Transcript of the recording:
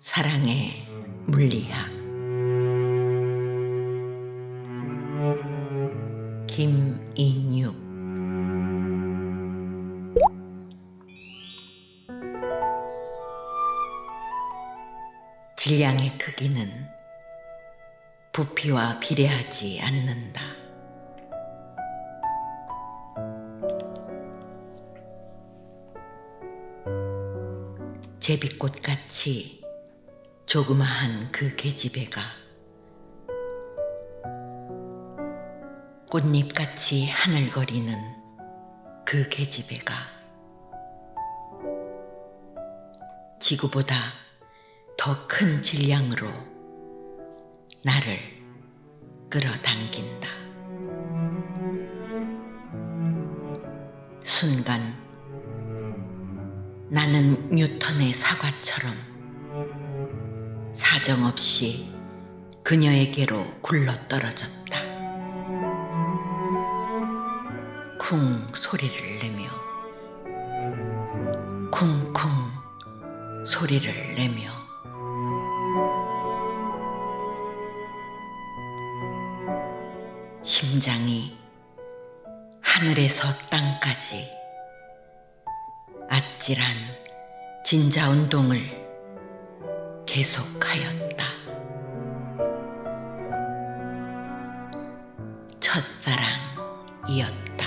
사랑의 물리학 김인육 질량의 크기는 부피와 비례하지 않는다. 제비꽃 같이 조그마한 그 계집애가 꽃잎같이 하늘거리는 그 계집애가 지구보다 더 큰 질량으로 나를 끌어당긴다. 순간 나는 뉴턴의 사과처럼 사정없이 그녀에게로 굴러 떨어졌다. 쿵 소리를 내며 쿵쿵 소리를 내며 심장이 하늘에서 땅까지 아찔한 진자 운동을 계속하였다. 첫사랑이었다.